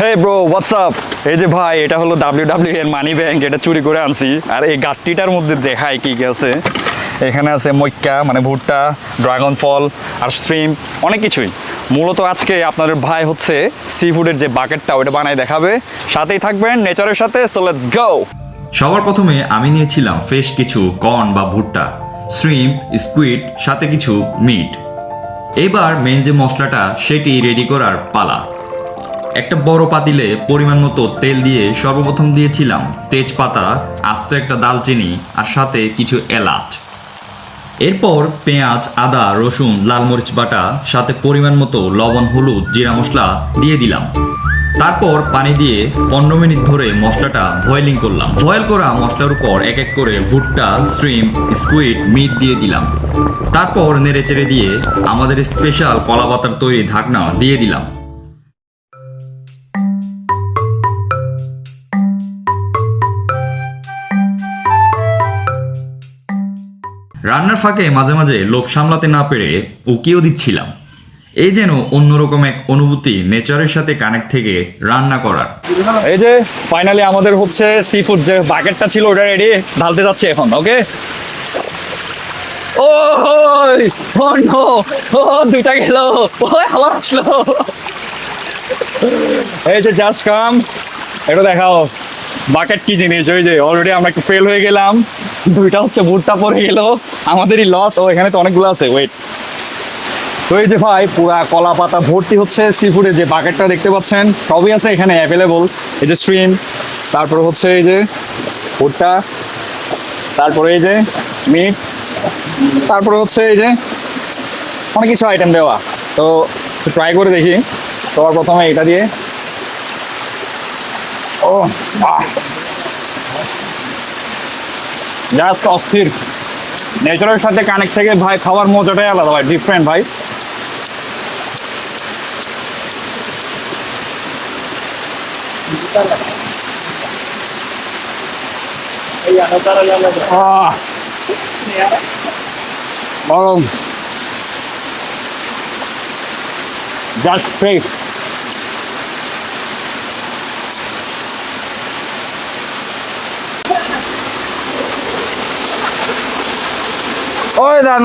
Hey bro WhatsApp এই যে ভাই, এটা হলো এর মানি ব্যাংক এটা চুরি করে আনছি। আর এই মধ্যে কি কি আছে? এখানে আছে মৈক্কা মানে ভুট্টা ড্রাগন ফল আর স্ট্রিম অনেক কিছুই। মূলত আজকে আপনাদের ভাই হচ্ছে সি ফুডের যে বাকেটটা ওটা বানায় দেখাবে। সাথেই থাকবেন নেচারের সাথে সো লেটস গো সবার প্রথমে আমি নিয়েছিলাম ফ্রেশ কিছু কর্ন বা ভুট্টা। শ্রিম স্কুইড সাথে কিছু মিট এবার মেন যে মশলাটা, সেটি রেডি করার পালা। একটা বড় পাতিলে পরিমাণ মতো তেল দিয়ে সর্বপ্রথম দিয়েছিলাম তেজপাতা, আস্ত একটা দালচিনি আর সাথে কিছু এলাচ। এরপর পেঁয়াজ, আদা, রসুন, লাল মরিচ বাটা, সাথে পরিমাণ মতো লবণ, হলুদ, জিরা মশলা দিয়ে দিলাম। তারপর পানি দিয়ে পনেরো মিনিট ধরে মশলাটা বয়েলিং করলাম। বয়েল করা মশলার উপর এক এক করে ভুট্টা স্ট্রিম স্কুইড মিট দিয়ে দিলাম। তারপর নেড়েচেড়ে দিয়ে আমাদের স্পেশাল কলা পাতার তৈরি ঢাকনা দিয়ে দিলাম। রান্নার ফাঁকে মাঝে মাঝে লোভ সামলাতে না পেরে উকিও দিচ্ছিলাম। এই যেন অন্যরকম এক অনুভূতি নেচারের সাথে কানেক্ট থেকে রান্না করার। এই যে ফাইনালি আমাদের হচ্ছে সি ফুড যে বাকেটটা ছিল, ওটা রেডি ঢালতে যাচ্ছে এখন ওকে ও ও নো দুইটা গেল ও আবার আসলো। এই যে জাস্ট কাম এটা দেখাও বাকেট কি জিনিস? ওই যে অলরেডি আমরা একটু ফেল হয়ে গেলাম, দুইটা হচ্ছে ভুট্টা পড়ে গেল, আমাদেরই লস ও এখানে তো অনেকগুলো আছে ওয়েট তো এই যে ভাই, পুরা কলা পাতা ভর্তি হচ্ছে সি ফুডের যে বাকেটটা দেখতে পাচ্ছেন, সবই আছে এখানে অ্যাভেলেবল এই যে স্ট্রিম তারপর হচ্ছে এই যে ভুট্টা, তারপরে এই যে মিট তারপরে হচ্ছে এই যে অনেক কিছু আইটেম দেওয়া। তো ট্রাই করে দেখি। সবার প্রথমে এটা দিয়ে ও জাস্ট অস্থির। নেচারের সাথে কানেক্ট থেকে ভাই খাওয়ার মজাটাই আলাদা ভাই ডিফারেন্ট ভাই। গরম। জাস্ট ফ্রেশ ওই দাঁড়া